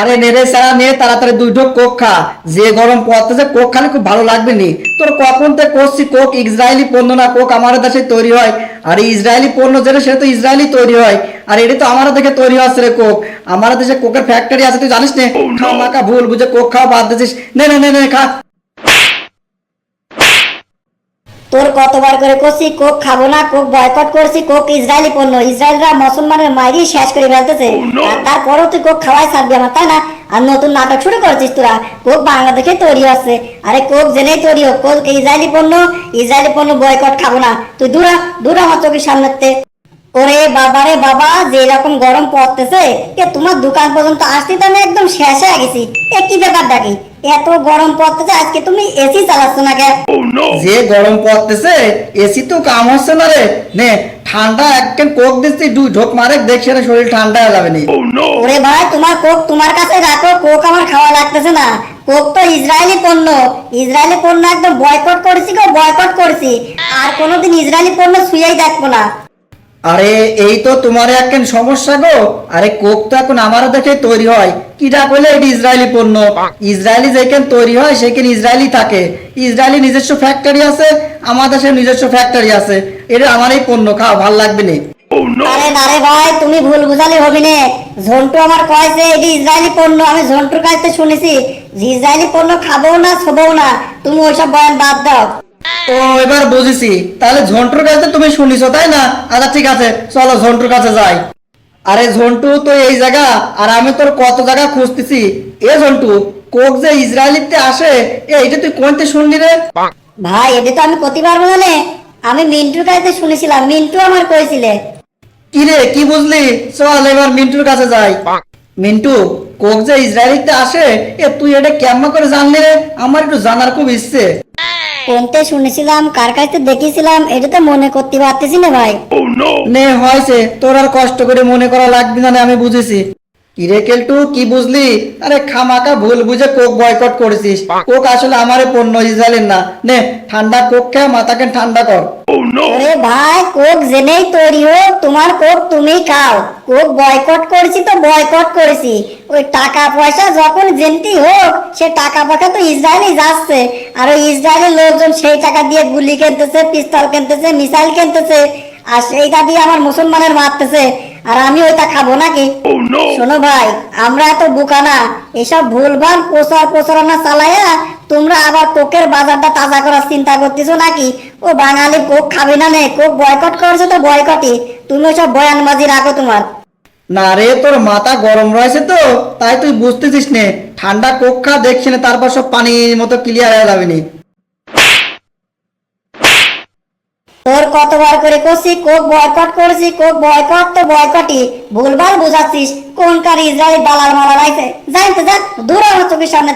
আরে নেড়ে সারা নিয়ে তাড়াতাড়ি দুটো কোক খা। যে গরম পড়তেছে কোক খালে খুব ভালো লাগবে নি। তোর কখন তে করছি কোক? ইসরায়েলি পণ্য না কোক আমার দেশে তৈরি হয়। আর ইসরায়েলি পণ্য যেটা সেটা তো ইসরায়েলি তৈরি হয়। আর এটা তো আমার দেশে তৈরি হচ্ছে রে কোক। আমার দেশে কোকের ফ্যাক্টরি আছে তুই জানিস নে? খাও মাকা ভুল বুঝে কোক খাও বাদ দিছিস নে না নে নে খা। তোর কতবার করে করছি কোক খাব না কোক বয়কট করছি কোক ইসরায়েলি পণ্য ইসরায়েলরা মুসলমানের মাইরি শেষ করে ফেলতেছে। আর তারপরেও তুই কোক খাওয়াই ছাড়বি আমার তাই না? আর নতুন নাটক শুরু করছিস তোরা কোক বাংলাদেশে তৈরি হচ্ছে। আরে কোক জেনেই তৈরি হোক কোক ইসরায়েলি পণ্য ইসরায়েলি পণ্য বয়কট খাব না। তুই দূরা দূরা আমার চোখের সামনেতে। ওরে বাবারে বাবা যে রকম গরম পড়তেছে এ তোমার দোকান পর্যন্ত আসতে তো আমি একদম শেষ হয়ে গেছি। এ কি ব্যাপার ডাকি এত গরম পড়তেছে আজকে তুমি এসি চালাচ্ছ না কে যে গরম পড়তেছে এসি তো কাম হচ্ছে না রে। নে ঠান্ডা একদম কোক দিচ্ছি দুই ঢোক মারে দেখছে না শরীর ঠান্ডা হয়ে যাবে নি। ওরে ভাই তোমার কোক তোমার কাছে রাখো কোক আমার খাওয়া লাগতেছে না। কোক তো ইসরায়েলি পণ্য। ইসরায়েলি পণ্য একদম বয়কট করেছি গো বয়কট করেছি। আর কোনোদিন ইসরায়েলি পণ্য শুয়েই দেখব না। আরে এই তো তোমার একখান সমস্যা গো। আরে কোক তো এখন আমার দেখে তৈরি হয়। কিটা করলে এটি ইসরায়েলি পণ্য? ইসরায়েলি যেখানে তৈরি হয় সেখানে ইসরায়েলি থাকে। ইসরায়েলি নিজস্ব ফ্যাক্টরি আছে আমার দেশের নিজস্ব ফ্যাক্টরি আছে। এটা আমারই পণ্য খাও ভালো লাগবে না। আরে না রে ভাই তুমি ভুল বুঝালি হবি নে। ঝন্টু আমার কয়েছে এটি ইসরায়েলি পণ্য আমি ঝন্টুর কাছে শুনেছি। ইসরায়েলি পণ্য খাব না ছবও না। তুমি ওইসব বয়ান বাদ দাও। ও এবার বুঝেছি। তাহলে ঝন্টুর কাছে তুমি শুনিছো তাই না? আচ্ছা ঠিক আছে চলো ঝন্টুর কাছে যাই। আরে ঝন্টু তো এই জায়গা আর আমি তোর কত জায়গা খুঁজতেছি। এ ঝন্টু কোক যে ইসরায়েলিতে আসে এ এইটা তুই কোনতে শুনলি রে? ভাই এটা তো আমি করতে পারব না আমি মিন্টুর কাছে শুনেছিলাম মিন্টু আমার কইছিলে। কি রে কি বুঝলি? চল এবার মিন্টুর কাছে যাই। মিন্টু কোক যে ইসরায়েলিতে আসে এ তুই এটা কেমন করে জানলি রে? আমার একটু জানার খুব ইচ্ছে। কোনতে শুনেছিলাম কার কাছে দেখেছিলাম এটা তো মনে করতে পারতেছি না ভাই। নে হয়েছে। তোর আর কষ্ট করে মনে করা লাগবে না আমি বুঝেছি। কিরে কেলটু কি বুঝলি? আরে খামাকা ভুল বুঝে কোক বয়কট করেছিস। কোক আসলে আমারে পণ্য ইসরায়েলের না। নে ঠান্ডা কোক খেয়ে মাথাকে ঠান্ডা কর। আরে ভাই কোক জেনেই তৈরি হোক তোমার কোক তুমি খাও। কোক বয়কট করেছি তো বয়কট করেছি। ওই টাকা পয়সা যখন জেনতি হোক সে টাকা পয়সা তো ইসরায়েলই যাচ্ছে। আর ওই ইসরায়েলের লোকজন সেই টাকা দিয়ে গুলি কিনতেছে পিস্তল কিনতেছে মিসাইল কিনতেছে আর সেইটা দিয়ে আমার মুসলমানের মারতেছে। আর আমি ওইটা খাব নাকি? শোনো ভাই আমরা এত বোকা না এসব ভুলভাল প্রচার প্রচারণা চালাইয়া তোমরা আবার কোকের বাজারটা তাজা করার চিন্তা করতেছো নাকি? ও বাঙালি কোক খাবে না নে? কোক বয়কট করেছে তো বয়কটই তুমি ওসব বয়ানবাজি রাখো তোমার। না রে তোর মাথা গরম রয়েছে তো তাই তুই বুঝতেছিস নে। ঠান্ডা কোক খা দেখছি না তারপর সব পানির মতো ক্লিয়ার হয়ে যাবে নি তোর কতবার করে করছি, কোক বয়কট করেছি, কোক বয়কট তো বয়কটই। ভুলভাল বুঝাচ্ছিস, কোন কার ইসরায়েল বালার মালা রাইছে তো যাক দূর আমার চোখের সামনে